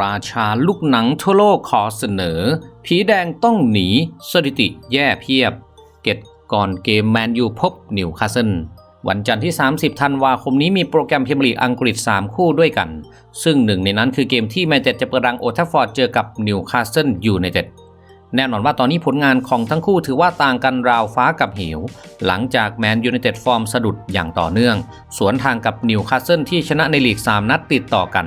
ราชาลูกหนังทั่วโลกขอเสนอ ผีแดงต้องหนี สถิติแย่เพียบ เกตก่อนเกมแมนยูพบนิวคาสเซิลวันจันทร์ที่ 30 ธันวาคมนี้มีโปรแกรมพรีเมียร์ลีกอังกฤษ 3 คู่ด้วยกัน ซึ่งหนึ่งในนั้นคือเกมที่แมนเชสเตอร์จะเปิดรังโอทัฟฟอร์ดเจอกับนิวคาสเซิลยูไนเต็ด แน่นอนว่าตอนนี้ผลงานของทั้งคู่ถือว่าต่างกันราวฟ้ากับเหว หลังจากแมนยูไนเต็ดฟอร์มสะดุดอย่างต่อเนื่อง สวนทางกับนิวคาสเซิลที่ชนะในลีก 3 นัดติดต่อกัน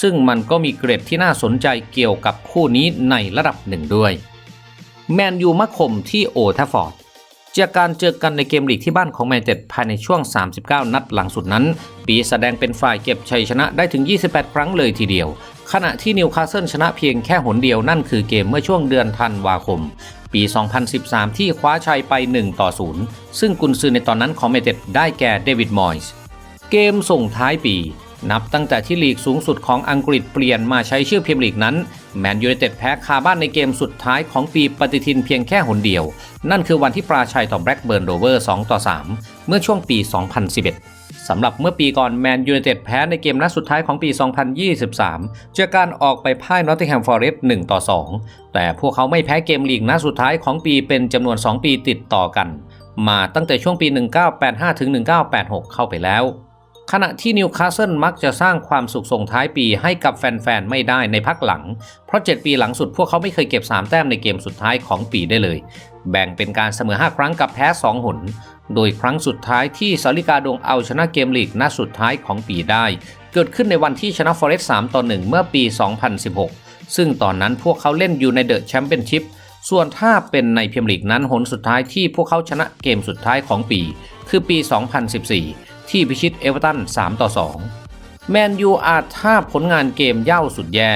ซึ่งมันก็มีเกร็ดที่น่าสนใจเกี่ยวกับคู่นี้ในระดับหนึ่งด้วย แมนยูมาคมที่โอทัฟฟอร์ดจากการเจอกันในเกมลีกที่บ้านของแมนเชสเตอร์ภายในช่วง 39 นัดหลังสุดนั้น ปีแสดงเป็นฝ่ายเก็บชัยชนะได้ถึง 28 ครั้งเลยทีเดียว ขณะที่นิวคาสเซิลชนะเพียงแค่หนเดียวนั่นคือเกมเมื่อช่วงเดือนธันวาคม ปี 2013 ที่คว้าชัยไป 1 ต่อ 0 ซึ่งกุนซือในตอนนั้นของแมนเชสเตอร์ได้แก่เดวิดมอยส์เกมส่งท้ายปี นับตั้งแต่ที่ลีกสูงสุดของอังกฤษเปลี่ยนมาใช้ชื่อพรีเมียร์ลีกนั้น แมนยูไนเต็ดแพ้คาบ้านในเกมสุดท้ายของปีปฏิทินเพียงแค่หนเดียว นั่นคือวันที่ปราชัยต่อแบล็กเบิร์นโรเวอร์ 2 ต่อ 3 เมื่อช่วงปี 2011 สำหรับเมื่อปีก่อนแมนยูไนเต็ดแพ้ในเกมนัดสุดท้ายของปี 2023 จากการออกไปพ่ายนอตติงแฮมฟอร์เรสต์1ต่อ 2 แต่พวกเขาไม่แพ้เกมลีกนัดสุดท้ายของปีเป็นจำนวน 2 ปีติดต่อกัน มาตั้งแต่ช่วงปี 1985 ถึง 1986 เข้าไปแล้วขณะที่นิวคาสเซิลมักจะสร้างความสุขส่งท้ายปีให้กับแฟนๆ ไม่ได้ในพักหลัง เพราะ 7 ปีหลังสุดพวกเขาไม่เคยเก็บ 3 แต้มในเกมสุดท้ายของปีได้เลย แบ่งเป็นการเสมอ 5 ครั้งกับแพ้ 2 หน โดยครั้งสุดท้ายที่สาริกาดงเอาชนะเกมลีกนัดสุดท้ายของปีได้ เกิดขึ้นในวันที่ชนะฟอเรสต์3ต่อ1เมื่อปี 2016 ซึ่งตอนนั้นพวกเขาเล่นอยู่ในเดอะแชมเปี้ยนชิพส่วนถ้าเป็นในเมียร์ลีกนั้นหนสุดท้ายที่พวกเขาชนะเกมสุดท้ายของปี คือปี 2014 ที่พิชิตเอเวอร์ตัน3ต่อ2แมนยูอาจท่าผลงานเกมเย่าสุดแย่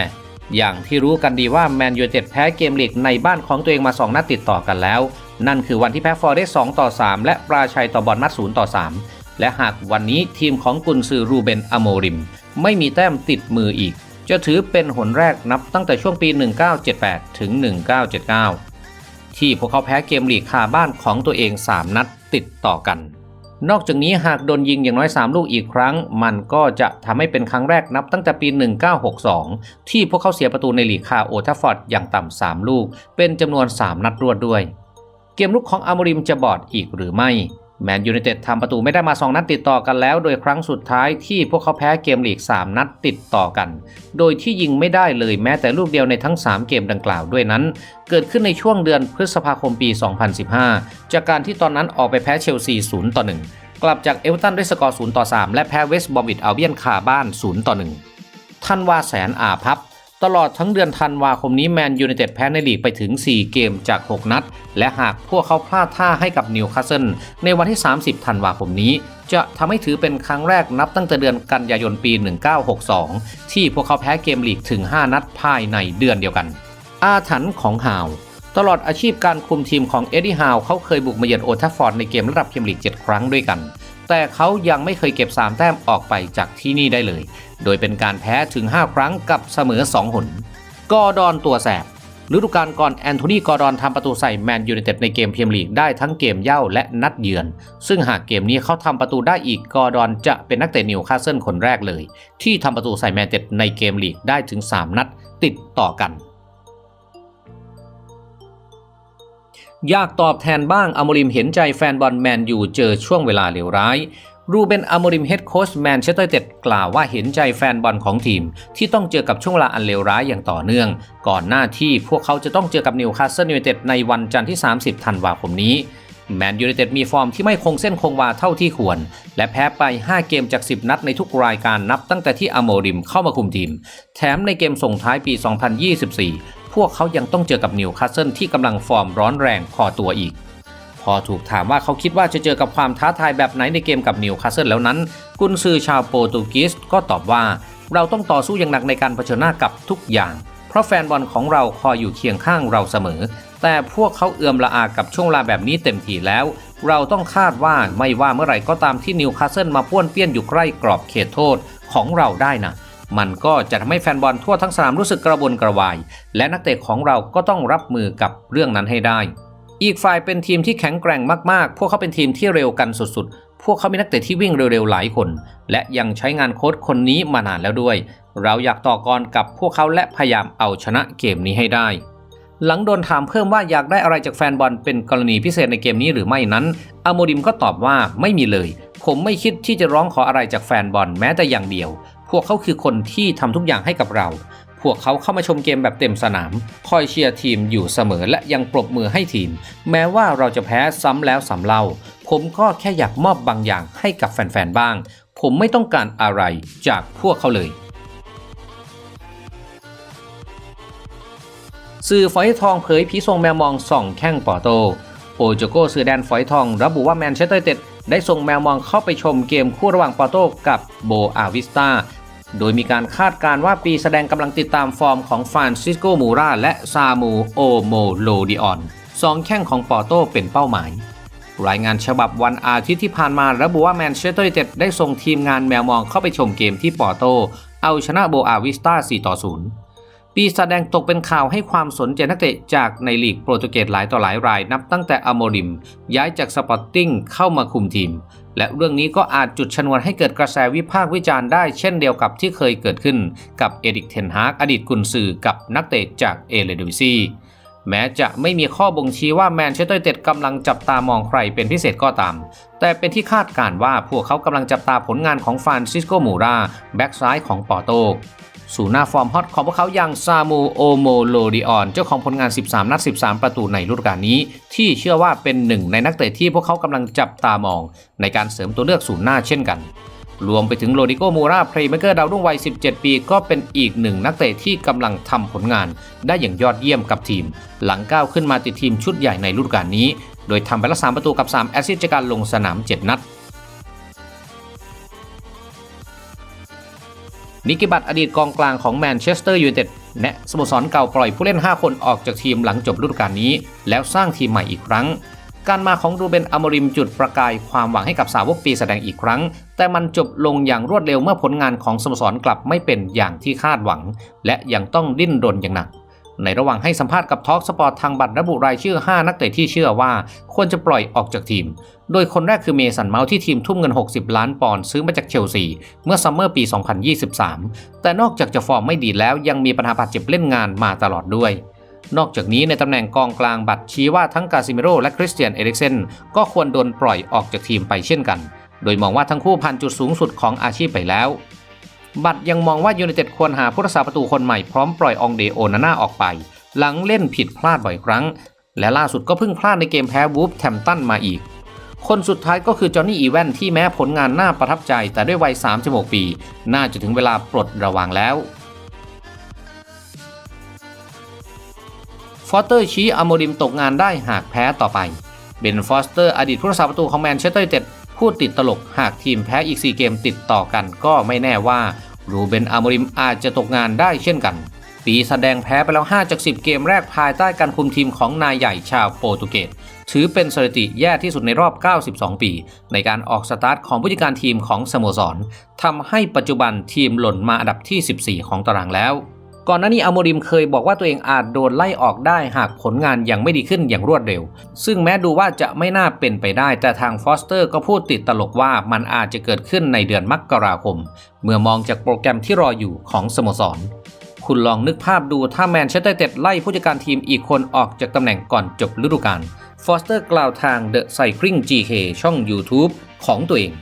อย่างที่รู้กันดีว่าแมนยูเต็ดแพ้เกมลีกในบ้านของตัวเองมา 2 นัดติดต่อกันแล้ว นั่นคือวันที่แพ้ฟอร์เรสต์2ต่อ 3 และปราชัยต่อบอลมัด 0 ต่อ 3 และหากวันนี้ทีมของกุนซือรูเบนอโมริม ไม่มีแต้มติดมืออีก จะถือเป็นหนแรกนับตั้งแต่ช่วงปี 1978 ถึง 1979 ที่พวกเขาแพ้เกมลีกคาบ้านของตัวเอง 3 นัดติดต่อกัน นอกจากนี้หากโดนยิงอย่างน้อย 3 ลูกอีกครั้ง มันก็จะทำให้เป็นครั้งแรกนับตั้งแต่ปี 1962 ที่พวกเขาเสียประตูในลีกคาโอทัฟฟอร์ดอย่างต่ำ 3 ลูก เป็นจำนวน 3 นัดรวดด้วย เกมลุกของอาโมริมจะบอดอีกหรือไม่ แมนยูไนเต็ดทำประตูไม่ได้มา 2 นัดติดต่อกันแล้ว โดยครั้งสุดท้ายที่พวกเขาแพ้เกมลีก 3 นัดติดต่อกัน โดยที่ยิงไม่ได้เลยแม้แต่ลูกเดียวในทั้ง 3 เกมดังกล่าวด้วยนั้น เกิดขึ้นในช่วงเดือนพฤษภาคมปี 2015 จากการที่ตอนนั้นออกไปแพ้เชลซี 0 ต่อ 1 กลับจากเอเวอร์ตันด้วยสกอร์ 0 ต่อ 3 และแพ้เวสต์บอมบิดอัลเบียนคาบ้าน 0 ต่อ 1ทันว่าแสนอาพับ ตลอดทั้งเดือนธันวาคมนี้แมนยูไนเต็ดแพ้ในลีกไปถึง 4 เกมจาก 6 นัด และหากพวกเขาพลาดท่าให้กับนิวคาสเซิลในวันที่ 30 ธันวาคมนี้ จะทำให้ถือเป็นครั้งแรกนับตั้งแต่เดือนกันยายนปี 1962 ที่พวกเขาแพ้เกมลีกถึง 5 นัดภายในเดือนเดียวกัน อาถรรพ์ของฮาวตลอดอาชีพการคุมทีมของเอ็ดดี้ฮาวเขาเคยบุกมาเยือนโอทัฟฟอร์ดในเกมระดับพรีเมียร์ลีก 7 ครั้งด้วยกัน แต่เขายังไม่เคยเก็บ 3 แต้มออกไปจากที่นี่ได้เลย โดยเป็นการแพ้ถึง 5 ครั้งกับเสมอ 2 หน กอร์ดอนตัวแสบฤดูกาลก่อนแอนโทนีกอร์ดอนทำประตูใส่แมนยูไนเต็ดในเกมเมียร์ลีกได้ทั้งเกมเย่าและนัดเยือน ซึ่งหากเกมนี้เขาทำประตูได้อีกกอร์ดอนจะเป็นนักเตะนิวคาสเซิลคนแรกเลย ที่ทำประตูใส่แมนเต็ดในเกมลีกได้ถึง 3 นัดติดต่อกัน อยากตอบแทนบ้างอโมริมเห็นใจแฟนบอลแมนยูเจอช่วงเวลาเลวร้าย รูเบนอโมริม เฮดโค้ชแมนเชสเตอร์เต็ดกล่าวว่าเห็นใจแฟนบอลของทีม ที่ต้องเจอกับช่วงเวลาอันเลวร้ายอย่างต่อเนื่อง ก่อนหน้าที่พวกเขาจะต้องเจอกับนิวคาสเซิลยูไนเต็ดในวันจันทร์ที่ 30 ธันวาคมนี้ แมนยูไนเต็ดมีฟอร์มที่ไม่คงเส้นคงวาเท่าที่ควร และแพ้ไป 5 เกมจาก 10 นัดในทุกรายการนับตั้งแต่ที่อโมริมเข้ามาคุมทีม แถมในเกมส่งท้ายปี 2024 พวกเขายังต้องเจอกับนิวคาสเซิลที่กำลังฟอร์มร้อนแรงพอตัวอีก พอถูกถามว่าเขาคิดว่าจะเจอกับความท้าทายแบบไหนในเกมกับนิวคาสเซิลแล้วนั้น กุนซือชาวโปรตุเกสก็ตอบว่า เราต้องต่อสู้อย่างหนักในการเผชิญหน้ากับทุกอย่าง เพราะแฟนบอลของเราคอยอยู่เคียงข้างเราเสมอ แต่พวกเขาเอื่อมละอากับช่วงเวลาแบบนี้เต็มทีแล้ว เราต้องคาดว่าไม่ว่าเมื่อไหร่ก็ตามที่นิวคาสเซิลมาป้วนเปี้ยนอยู่ใกล้กรอบเขตโทษของเราได้นะมันก็จะทำให้แฟนบอลทั่วทั้งสนามรู้สึกกระวนกระวาย และนักเตะของเราก็ต้องรับมือกับเรื่องนั้นให้ได้ อีกฝ่ายเป็นทีมที่แข็งแกร่งมากๆ พวกเขาเป็นทีมที่เร็วกันสุดๆ พวกเขามีนักเตะที่วิ่งเร็วๆ หลายคน และยังใช้งานโค้ชคนนี้มานานแล้วด้วย เราอยากต่อกรกับพวกเขาและพยายามเอาชนะเกมนี้ให้ได้ หลังโดนถามเพิ่มว่าอยากได้อะไรจากแฟนบอลเป็นกรณีพิเศษในเกมนี้หรือไม่นั้นอโมดิมก็ตอบว่าไม่มีเลย ผมไม่คิดที่จะร้องขออะไรจากแฟนบอลแม้แต่อย่างเดียว พวกเขาคือคนที่ทำทุกอย่างให้กับเรา พวกเขาเข้ามาชมเกมแบบเต็มสนาม คอยเชียร์ทีมอยู่เสมอและยังปรบมือให้ทีม แม้ว่าเราจะแพ้ซ้ำแล้วซ้ำเล่า ผมก็แค่อยากมอบบางอย่างให้กับแฟนๆบ้าง ผมไม่ต้องการอะไรจากพวกเขาเลยสื่อฝอยทองเผยผีทรงแมวมองส่องแข้งปอโต โอโจโกสื่อแดนฝอยทอง ระบุว่าแมนเชสเตอร์ยูไนเต็ดได้ส่งแมวมองเข้าไปชมเกมคู่ระหว่างปอโตกับโบอาวิสตา โดยมีการคาดการ์ว่าปีแสดงกำลังติดตามฟอร์มของฟรานซิสโกมูราและซามูโอโมโลดิออนสองแข้งของปอโตเป็นเป้าหมาย รายงานฉบับวันอาทิตย์ที่ผ่านมาระบุว่าแมนเชสเตอร์ยูไนเต็ดได้ส่งทีมงานแมวมองเข้าไปชมเกมที่ปอโตเอาชนะโบอาวิสตา4ต่อ0ปีแสดงตกเป็นข่าวให้ความสนใจนักเตะจากในลีกโปรตุเกสหลายต่อหลายรายนับตั้งแต่อโมริม ย้ายจากสปอร์ติ้งเข้ามาคุมทีม และเรื่องนี้ก็อาจจุดชนวนให้เกิดกระแสวิพากษ์วิจารณ์ได้เช่นเดียวกับที่เคยเกิดขึ้นกับเอริกเทนฮากอดีตกุนซือกับนักเตะจากเอเลดิวิซีแม้จะไม่มีข้อบ่งชี้ว่าแมนเชสเตอร์ยูไนเต็ดกำลังจับตามองใครเป็นพิเศษก็ตาม แต่เป็นที่คาดการณ์ว่าพวกเขากำลังจับตาผลงานของฟานซิสโกมูราแบ็กซ้ายของปอร์โต สู่หน้าฟอร์มฮอตของพวกเขาอย่างซามูโอโมโลดิออน เจ้าของผลงาน 13 นัด 13 ประตูในฤดูกาลนี้ ที่เชื่อว่าเป็นหนึ่งในนักเตะที่พวกเขากำลังจับตามอง ในการเสริมตัวเลือกสู่หน้าเช่นกัน รวมไปถึงโรดิโกมูราเพลย์เมเกอร์ดาวรุ่งวัย 17 ปี ก็เป็นอีกหนึ่งนักเตะที่กำลังทำผลงาน ได้อย่างยอดเยี่ยมกับทีม หลังก้าวขึ้นมาติดทีมชุดใหญ่ในฤดูกาลนี้ โดยทำไปละ3ประตูกับ 3 แอสซิสต์จากการลงสนาม 7 นัด นิกิบัตอดีตกองกลางของแมนเชสเตอร์ยูไนเต็ดแนะสโมสรเก่าปล่อยผู้เล่น 5 คนออกจากทีมหลังจบฤดูกาลนี้ แล้วสร้างทีมใหม่อีกครั้ง การมาของรูเบนอโมริมจุดประกายความหวังให้กับสาวกปีแสดงอีกครั้ง แต่มันจบลงอย่างรวดเร็วเมื่อผลงานของสโมสรกลับไม่เป็นอย่างที่คาดหวัง และยังต้องดิ้นรนอย่างหนัก ในระหว่างให้สัมภาษณ์กับทอล์กสปอร์ตทางบัตรระบุรายชื่อ 5 นักเตะที่เชื่อว่าควรจะปล่อยออกจากทีม โดยคนแรกคือเมสันเมาส์ที่ทีมทุ่มเงิน 60 ล้านปอนด์ซื้อมาจากเชลซี เมื่อซัมเมอร์ปี 2023 แต่นอกจากจะฟอร์มไม่ดีแล้วยังมีปัญหาบาดเจ็บเล่นงานมาตลอดด้วยนอกจากนี้ในตำแหน่งกองกลางบัตรชี้ว่าทั้งกาซิเมโรและคริสเตียนเอริกเซนก็ควรโดนปล่อยออกจากทีมไปเช่นกัน โดยมองว่าทั้งคู่ผ่านจุดสูงสุดของอาชีพไปแล้ว บัตรยังมองว่ายูไนเต็ดควรหาผู้รักษาประตูคนใหม่พร้อมปล่อยองเดโอนาน่าออกไป หลังเล่นผิดพลาดบ่อยครั้ง และล่าสุดก็เพิ่งพลาดในเกมแพ้วูฟแทมตันมาอีก คนสุดท้ายก็คือจอห์นนี่อีแวนที่แม้ผลงานน่าประทับใจแต่ด้วยวัย36ปี น่าจะถึงเวลาปลดระวางแล้วฟอสเตอร์ชี้อโมริมตกงานได้หากแพ้ต่อไปเบนฟอสเตอร์อดีตผู้รักษาประตูของแมนเชสเตอร์ยูไนเต็ด พูดติดตลกหากทีมแพ้อีก 4 เกมติดต่อกันก็ไม่แน่ว่ารูเบนอโมริมอาจจะตกงานได้เช่นกัน ปีแสดงแพ้ไปแล้ว 5 จาก 10 เกมแรกภายใต้การคุมทีมของนายใหญ่ชาวโปรตุเกสถือเป็นสถิติแย่ที่สุดในรอบ 92 ปี ในการออกสตาร์ทของผู้จัดการทีมของสโมสรทำให้ปัจจุบันทีมหล่นมาอันดับที่ 14 ของตารางแล้ว ก่อนหน้านี้อโมริมเคยบอกว่าตัวเองอาจโดนไล่ออกได้หากผลงานยังไม่ดีขึ้นอย่างรวดเร็ว ซึ่งแม้ดูว่าจะไม่น่าเป็นไปได้ แต่ทางฟอสเตอร์ก็พูดติดตลกว่ามันอาจจะเกิดขึ้นในเดือนมกราคม เมื่อมองจากโปรแกรมที่รออยู่ของสโมสร คุณลองนึกภาพดูถ้าแมนเชสเตอร์ไนเต็ดไล่ผู้จัดการทีมอีกคนออกจากตำแหน่งก่อนจบฤดูกาลฟอสเตอร์กล่าวทาง The Cycling GK ช่อง YouTube ของตัวเอง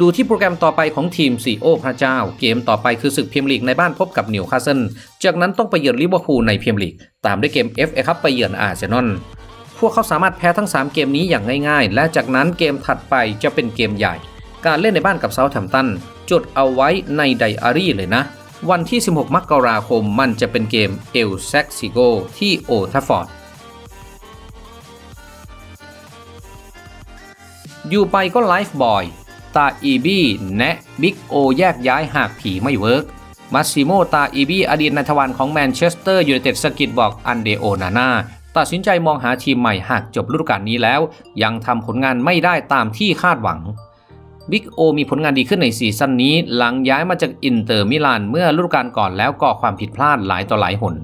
ดูที่โปรแกรมต่อไปของทีมซีโอพระเจ้า เกมต่อไปคือศึกพรีเมียร์ลีกในบ้านพบกับนิวคาสเซิลจากนั้นต้องไปเยือนลิเวอร์พูลในพรีเมียร์ลีก ตามด้วยเกม FA คัพไปเยือนอาร์เซนอลพวกเขาสามารถแพ้ทั้ง 3 เกมนี้อย่างง่ายๆ และจากนั้นเกมถัดไปจะเป็นเกมใหญ่ การเล่นในบ้านกับเซาท์แฮมป์ตันจดเอาไว้ในไดอารี่เลยนะ วันที่ 16 มกราคมมันจะเป็นเกมเอลแซกซิโกที่โอทัฟฟอร์ดอยู่ไปก็ไลฟ์บอย ตาอีบี้แนะบิ๊กโอแยกย้ายหากผีไม่เวิร์กมาซิโมตาอีบี้อดีตนายทวารของแมนเชสเตอร์ยูไนเต็ดสกิดบอกอันเดโอนาน่าตัดสินใจมองหาทีมใหม่หากจบฤดูกาลนี้แล้ว ยังทำผลงานไม่ได้ตามที่คาดหวังบิ๊กโอมีผลงานดีขึ้นในซีซั่นนี้ หลังย้ายมาจากอินเตอร์มิลานเมื่อฤดูกาลก่อนแล้วก่อความผิดพลาดหลายต่อหลายหน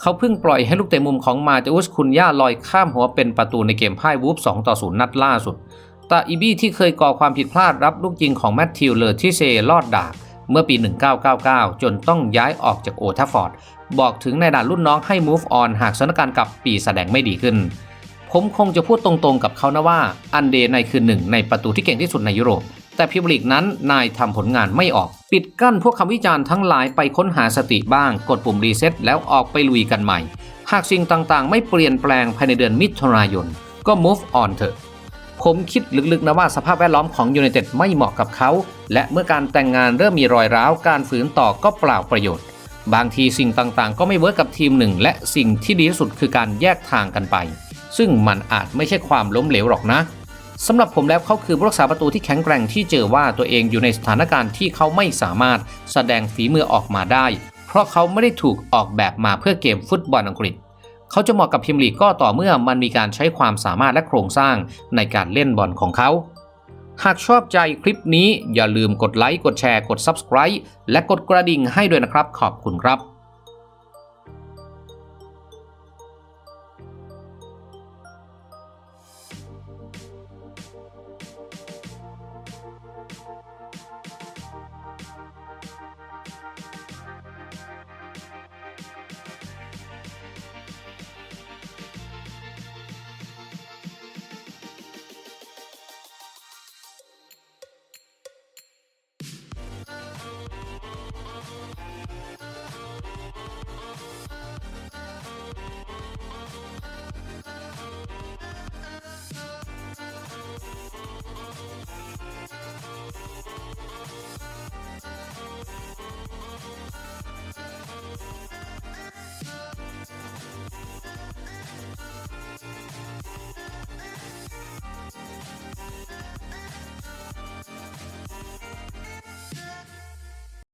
เขาเพิ่งปล่อยให้ลูกเตะมุมของมาเตอุสคุนย่าลอยข้ามหัวเป็นประตูในเกมพ่ายวูฟ2ต่อ0นัดล่าสุด ตาอีบี้ที่เคยก่อความผิดพลาดรับลูกยิงของแมตติวเลอร์ที่เซลอดดากเมื่อปี 1999 จนต้องย้ายออกจากโอทัฟฟอร์ด บอกถึงในด่านรุ่นน้องให้ move on หากสถานการณ์กับปีแสดงไม่ดีขึ้น ผมคงจะพูดตรงๆกับเขานะว่า อันเดนายคือหนึ่งในประตูที่เก่งที่สุดในยุโรป แต่พิมยร์ลีกนั้นนายทำผลงานไม่ออก ปิดกั้นพวกคำวิจารณ์ทั้งหลายไปค้นหาสติบ้าง กดปุ่มรีเซ็ตแล้วออกไปลุยกันใหม่ หากสิ่งต่างๆ ไม่เปลี่ยนแปลงภายในเดือนมิถุนายน ก็ move on เถอะ ผมคิดลึกๆนะว่าสภาพแวดล้อมของยูไนเต็ดไม่เหมาะกับเขา และเมื่อการแต่งงานเริ่มมีรอยร้าว การฝืนต่อก็เปล่าประโยชน์ บางทีสิ่งต่างๆ ก็ไม่เวิร์กกับทีมหนึ่ง และสิ่งที่ดีที่สุดคือการแยกทางกันไป ซึ่งมันอาจไม่ใช่ความล้มเหลวหรอกนะสำหรับผมแล้วเขาคือผู้รักษาประตูที่แข็งแกร่งที่เจอว่าตัวเองอยู่ในสถานการณ์ที่เขาไม่สามารถแสดงฝีมือออกมาได้ เพราะเขาไม่ได้ถูกออกแบบมาเพื่อเกมฟุตบอลอังกฤษ เขาจะเหมาะกับพิมยร์ลีกก็ต่อเมื่อมันมีการใช้ความสามารถและโครงสร้างในการเล่นบอลของเขา หากชอบใจคลิปนี้อย่าลืมกดไลค์กดแชร์กด Subscribe และกดกระดิ่งให้ด้วยนะครับขอบคุณครับ